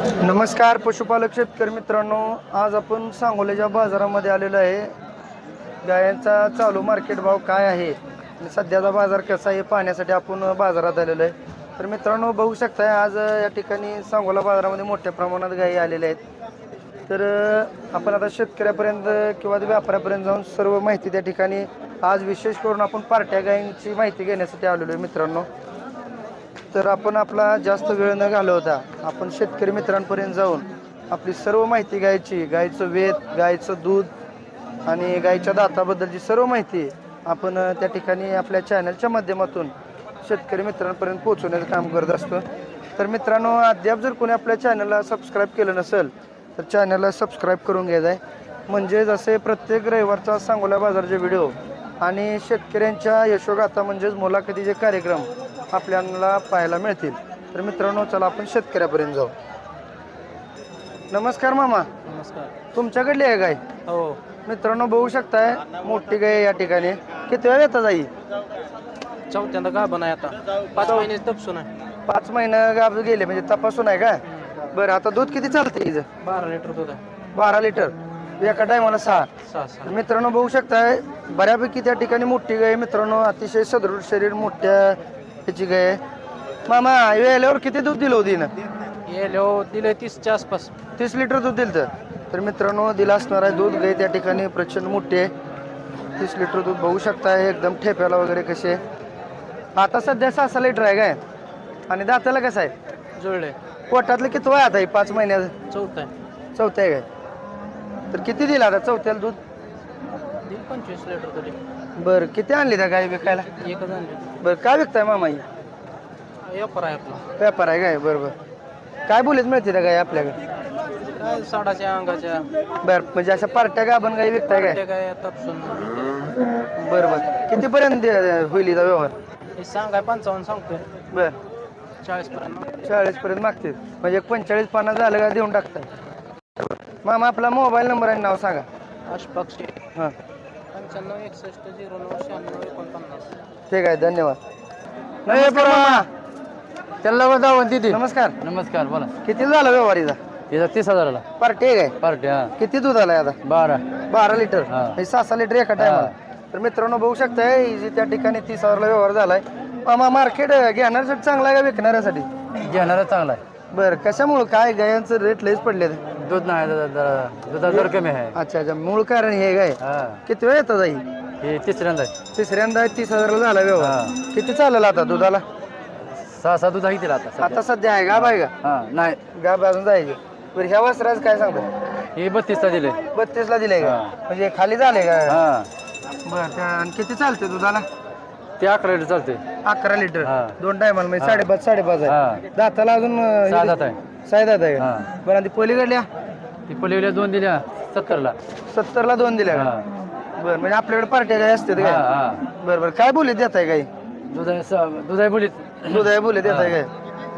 नमस्कार पशुपालक शेतकरी मित्रांनो. आज आपण सांगोल्याच्या बाजारामध्ये आलेलो आहे. गायांचा चालू मार्केट भाव काय आहे? आणि सध्याचा बाजार कसा आहे? पाहण्यासाठी आपण बाजारात आलेलो आहे. तर मित्रांनो बघू शकताय आज या ठिकाणी सांगोला बाजारामध्ये मोठ्या प्रमाणात गायी आलेल्या आहेत. तर आपण आता शेतकऱ्यापर्यंत किंवा व्यापाऱ्यापर्यंत जाऊन सर्व माहिती त्या ठिकाणी. आज विशेष करून आपण पार्ट्या गायींची माहिती घेण्यासाठी आलेलो आहे मित्रांनो. तर आपण आपला जास्त वेळ न घालवता आपण शेतकरी मित्रांपर्यंत जाऊन आपली सर्व माहिती गायची गायचं वेत गायचं दूध आणि गायच्या दाताबद्दलची सर्व माहिती आपण त्या ठिकाणी आपल्या चॅनलच्या माध्यमातून शेतकरी मित्रांपर्यंत पोहोचवण्याचं काम करत असतो. तर मित्रांनो अद्याप जर कोणी आपल्या चॅनलला सबस्क्राईब केलं नसेल तर चॅनलला सबस्क्राईब करून घ्यायचं आहे म्हणजे जसे प्रत्येक रविवारचा सांगोला बाजारचे व्हिडिओ आणि शेतकऱ्यांच्या यशोगाथा म्हणजेच मुलाखतीचे कार्यक्रम आपल्याला पाहायला मिळतील. तर मित्रांनो चला आपण शेतकऱ्यापर्यंत जाऊ. नमस्कार मामा. नमस्कार. तुमच्याकडली आहे गाय? हो. मित्रांनो बघू शकताय मोठी गाय या ठिकाणी. किती वेळ येतात आई? चौथ्यांदा गाभण आहे आता. पाच महिने तपसून आहे. पाच महिने गाब गेले म्हणजे तपासून आहे का बरं आता दूध किती चालतं हिचं? बारा लिटर दूध आहे. बारा लिटर. एका टायमाला सहा. सहा सहा. तर मित्रांनो बघू शकताय बऱ्यापैकी त्या ठिकाणी मोठी गाय आहे. मित्रांनो अतिशय सदृढ शरीर मोठ्या ह्याची गाय आहे. मामा वेळेवर किती दूध दिलं होती ना येलो दिले तीसच्या आसपास. तीस लिटर दूध दिलं तर? तर मित्रांनो दिला असणार आहे दूध. गाय त्या ठिकाणी प्रचंड मोठी आहे. तीस लिटर दूध बघू शकताय एकदम ठेप्याला वगैरे कसे. आता सध्या सहा सहा लिटर आहे. काय आणि दाताला कसं आहे? जुळले पोटातलं किती वय आता? हे पाच महिन्याचं? चौथा आहे. चौथ्या आहे काय? तर किती दिला आता चौथ्याला दूध? दिल पंचवीस लिटर तरी. बरं किती आणली त्या गाय विकायला? एकच आणले. बरं काय विकताय मामा ही? व्यापार आहे आपला. व्यापार आहे काय? बरं बरं. काय बोलीत मिळते त्या गाय आपल्याकडे? काय साडाच्या अंगाच्या. बरं म्हणजे अशा पार्ट्या गाभण गाई विकताय काय? ते काय तपसून. बरं बरं. कितीपर्यंत दे- होईल हिचा व्यवहार? हे सांगाय पंचावन्न सांगतोय. बरं. चाळीस पर्यंत चाळीस पर्यंत मागतील. म्हणजे एक पंचेचाळीस पन्नास झालं का देऊन टाकताय. मामा आपला मोबाईल नंबर आणि नाव सांगा. हां. पंच्याण्णव एकसष्ट झिरो नऊ शहाण्णव एकोणपन्नास. ठीक आहे धन्यवाद. नमस्कार मामा. त्याला दावण तिथे. नमस्कार. नमस्कार बोला. किती झाला व्यवहारीचा? तिथं तीस हजाराला. पार्टी आहे काय? पार्टी हा. किती दूध आलाय आता? बारा. बारा लिटर. हा. हे सहा सहा लिटर एका टायमाला तर मित्रांनो बघू शकताय ही जी त्या ठिकाणी तीस हजारला व्यवहार झालाय. मामा मार्केट घेण्यासाठी चांगला आहे का विकणाऱ्यासाठी? घेणारा चांगला आहे. बरं कशामुळं? काय गायांचं रेट लयच पडले दूध नाही जरा- दुधाचा दर कमी आहे. अच्छा अच्छा. मूळ कारण हे गाय हा. किती वेळ येतात आई? हे तिसऱ्यांदा आहे. तिसऱ्यांदा तीस हजारला झाला व्यवहार. हा. किती चालेल आता दुधाला? सहा सात दूध आहे तिला आता सध्या. आता सध्या आहे गाब आहे का? हा नाही. गाब अजून जायचे. बरं ह्या वस्त्राच काय सांगतो? हे बत्तीसला दिले बत्तीस ला दिले का? हा. म्हणजे खाली झाले का? हा. बरं त्या आणि किती चालते दुधाला? ते अकरा लिटर चालते अकरा लिटर हा. दोन टायमाला म्हणजे साडेपाच साडेपाच हा. आहे दाताला अजून अं, सहा दात आहे. साई दात आहे. का हा. बरं आणि ती पलीकडल्या ती पलीकडल्या दोन दिल्या सत्तरला. सत्तरला दोन दिल्या का? हा. बरं म्हणजे आपल्याकडे पार्ट्या काय असते हा काय? हा बरं बरं. काय बोली देत आहे काही? दूध आहे स- दूध आहे बोलीत. दूध आहे बोली देत आहे काय?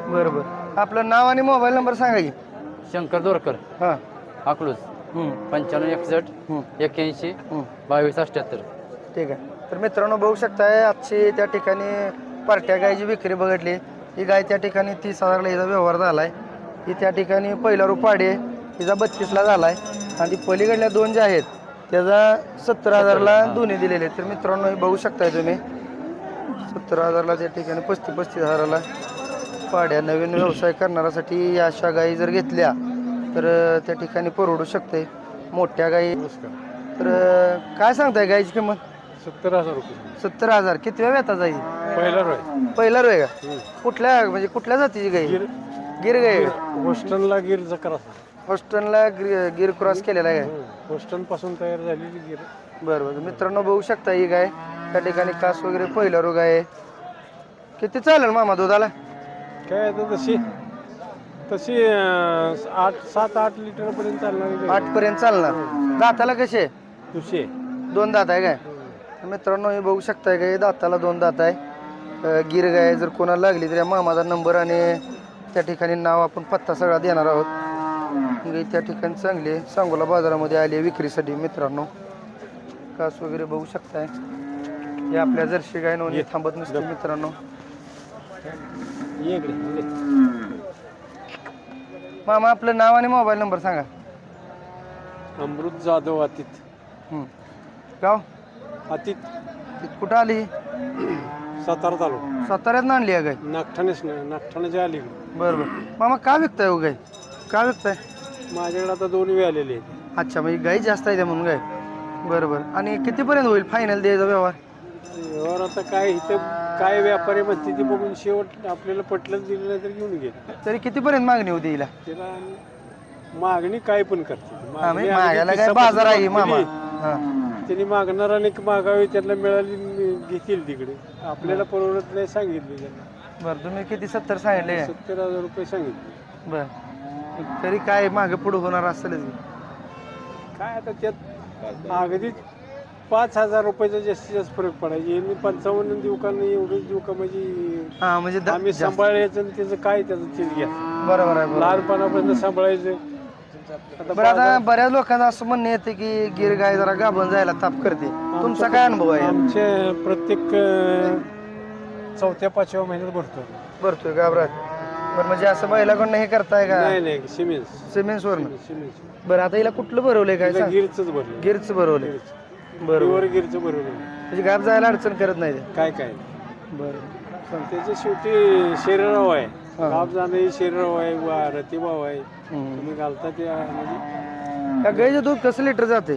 बरं बरं. आपलं नाव आणि मोबाईल नंबर सांगा की. शंकर दोरकर. हां. अकलूज. पंच्याण्णव एकसष्ट एक्क्याऐंशी बावीस अठ्ठ्याहत्तर ठीक आहे. तर मित्रांनो बघू शकताय आजची त्या ठिकाणी पार्ट्या गायची विक्री बघितली. ही गाय त्या ठिकाणी तीस हजारला हिचा व्यवहार झालाय. ही त्या ठिकाणी पहिला रुपाडे हिचा बत्तीसला झालाय. आणि ती पलीकडल्या दोन ज्या आहेत त्याचा सत्तर हजारला दोन्ही दिलेले आहेत. तर मित्रांनो हे बघू शकताय तुम्ही. सत्तर हजारला त्या ठिकाणी पस्तीस पस्तीस हजाराला पाड्या नवीन व्यवसाय करणाऱ्यासाठी या अशा गायी जर घेतल्या तर त्या ठिकाणी परवडू शकते मोठ्या गायी. तर काय सांगताय गायची किंमत? सत्तर हजार रुपये. सत्तर हजार. किती वेळ येतात जाई पहिला रोय. पहिला रोय का? कुठल्या म्हणजे कुठल्या जातीची गाई गिर गाय बोस्टनला गिरचा करा हॉस्टनला गिर गिर क्रॉस केलेला आहे. काय बोस्टनपासून तयार झालेली गिर. बरं बरं. मित्रांनो बघू शकता ही गाय. त्या ठिकाणी कास वगैरे पहिला रोग आहे. किती चालेल मामा दुधाला? काय आता तशी तशी अं, आठ सात आठ लिटर पर्यंत चालणारी. आठ पर्यंत चालणार. दाताला कसे? दोन दात आहे काय? मित्रांनो हे बघू शकताय काय दाताला दोन दात आहे. गिर गाय जर कोणाला लागली तर या मामाचा नंबर आणि त्या ठिकाणी नाव आपण पत्ता सगळा देणार आहोत. गाय त्या ठिकाणी चांगली. सांगोला बाजारामध्ये आली विक्रीसाठी मित्रांनो. कास वगैरे बघू शकताय. हे आपल्या जर्शी गाय नोंदणी थांबत नसते मित्रांनो. मामा आपलं नाव आणि मोबाईल नंबर सांगा. अमृत जाधव अतित हं. गाव? अतित ती कुठं आली? सातारा तालुका. साताऱ्यात आणली आहे गाय नागठाणेच नाही नागठाण्याच्या अलीकडे. बरं बरं मामा का विकताय हो गाय का विकताय? माझ्याकडे आता दोन वेळ आलेले आहेत. अच्छा म्हणजे गाई जास्त आहे त्या म्हणून गाय बरं बरं आणि कितीपर्यंत होईल फायनल द्यायचा व्यवहार? व्यवहार आता काय इथं काय व्यापारी म्हणते ते बघून शेवट आपल्याला पटलं दिलं नाही तर घेऊन गेले. तरी कितीपर्यंत मागणी होती हिला? त्याला मागणी काय पण करते. हा, म्हणजे मागायला काय बाजार आहे मामा. हां. त्यांनी मागणाराने मागावी त्यांना मिळाली घेतील तिकडे. आपल्याला परवडत नाही सांगितलं त्यांना. बरं तुम्ही किती सत्तर सांगितले? सत्तर हजार रुपये सांगितले. बरं. तरी काय मागे पुढे होणार असेलच काय आता त्यात अगदीच पाच हजार रुपयाचा जास्तीत जास्त फरक पडायचे. मी पंचावन्न देऊ का नाही एवढं देऊ का म्हणजे हां म्हणजे द- आम्ही जास्त- सांभाळायचं आणि त्याचं काय त्याचं चीज घ्या. बरोबर आहे बरोबर लहानपणापासून सांभाळायचं. बरं आता बऱ्याच लोकांना असं म्हणणं येते की गिर गाय जरा गाभण जायला ताप करते. तुमचा काय अनुभव आहे? आमचे प्रत्येक चौथ्या पाचव्या महिन्यात भरतो भरतोय घाबरत बरं. म्हणजे असं महिलाकडनं हे करताय का? नाही नाही सिमेंट सिमेंट बरं आता हिला कुठलं भरवलंय काय सांग? गिरच भरलं गिरच भरवलंय. बरं प्युअर गिरचं भरवलं म्हणजे गाप जायला अडचण करत नाही ते? काय काय? बरं. त्याच्या शेवटी शरीराव आहे. काप जाणं हे शरीराव आहे वा रतिभाव आहे. तुम्ही घालता ते म्हणजे? त्या गाईचं दूध कसं लिटर जाते?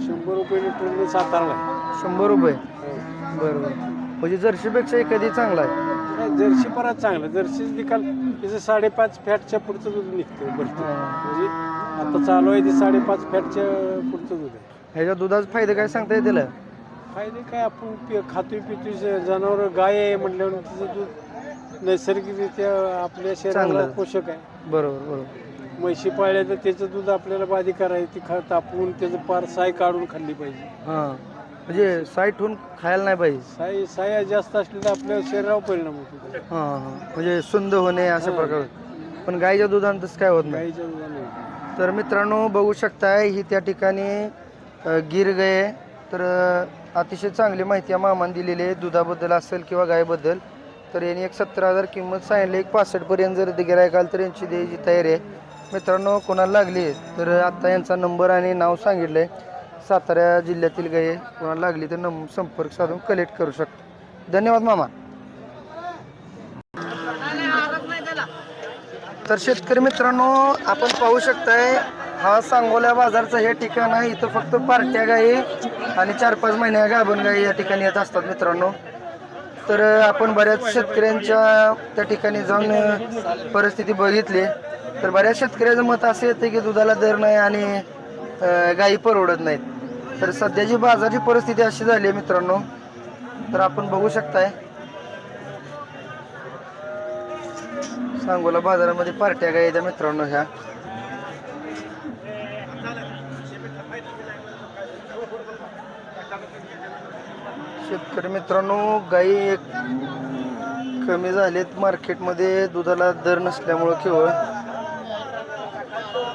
शंभर रुपये लिटर सातारला. शंभर रुपये? हो. बरं बरं. म्हणजे जर्शीपेक्षा एखादी चांगला आहे. जर्सी परत चांगलं जर्सीच निकाल त्याचं साडेपाच फॅटच्या पुढचं दूध निघतं भरतं म्हणजे आता चालू आहे ते साडेपाच फॅटच्या पुढचं दूध आहे. ह्याच्या दुधाचे फायदे काय सांगता येतील? फायदे काय आपण पि खातोय पितोय जनावर गाय आहे म्हटल्यावर तिचं दूध नैसर्गिकरित्या आपल्या शरीराला चांगलं. पोषक आहे. बरोबर बरोबर. म्हशी पाळल्या तर त्याचं दूध आपल्याला बाधी करायची ती खा तापवून त्याचं पार साय काढून खाल्ली पाहिजे. हां. म्हणजे साईट होऊन खायला नाही पाहिजे. साय साया जास्त असली तर आपल्या शरीरावर परिणाम होतो. हां हां. म्हणजे सुंद होणे अशा प्रकार. पण गाईच्या दुधानं तसं काय होत नाही. गाईच्या दुधाने तर मित्रांनो बघू शकताय ही त्या ठिकाणी अ, गिर गाय आहे. तर अ, अतिशय चांगली माहिती या मामाने दिलेली आहे. दुधाबद्दल असेल किंवा गायबद्दल. तर यांनी एक सतरा हजार किंमत सांगितली. एक पासष्टपर्यंत जर गिरायक आलं तर यांची द्यायची तयारी आहे. मित्रांनो कोणाला लागली तर आत्ता यांचा नंबर आणि नाव सांगितलं आहे सातारा जिल्ह्यातील गाय आहे. कोणाला लागली तर नंबर संपर्क साधून कलेक्ट करू शकतो. धन्यवाद मामा. तर शेतकरी मित्रांनो आपण पाहू शकताय हा सांगोल्या बाजारचं हे ठिकाण आहे. इथं फक्त पार्ट्या गायी आणि चार पाच महिन्या गाभण गाई या ठिकाणी येत असतात मित्रांनो. तर आपण बऱ्याच शेतकऱ्यांच्या त्या ठिकाणी जाऊन परिस्थिती बघितली. तर बऱ्याच शेतकऱ्याचं मत असं येतं की दुधाला दर नाही आणि गायी परवडत नाहीत. तर सध्याची बाजाराची परिस्थिती अशी झाली आहे मित्रांनो. तर आपण बघू शकताय. सांगोला बाजारामध्ये पार्ट्या गायी त्या मित्रांनो ह्या. शेतकरी मित्रांनो गाई एक कमी झालेत. मार्केटमध्ये दुधाला दर नसल्यामुळं केवळ.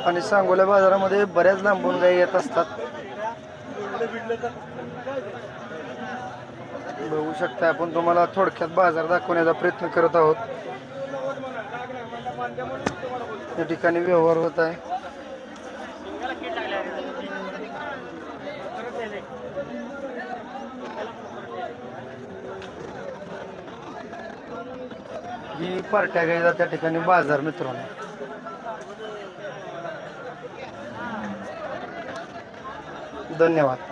आणि सांगोल्या बाजारामध्ये बऱ्याच लांबून गाई येत असतात. बघू शकता आपण तुम्हाला थोडक्यात बाजार दाखवण्याचा प्रयत्न करत आहोत. या ठिकाणी व्यवहार होत आहे. ही पार्ट्या गायचा त्या ठिकाणी बाजार मित्रांनो. धन्यवाद.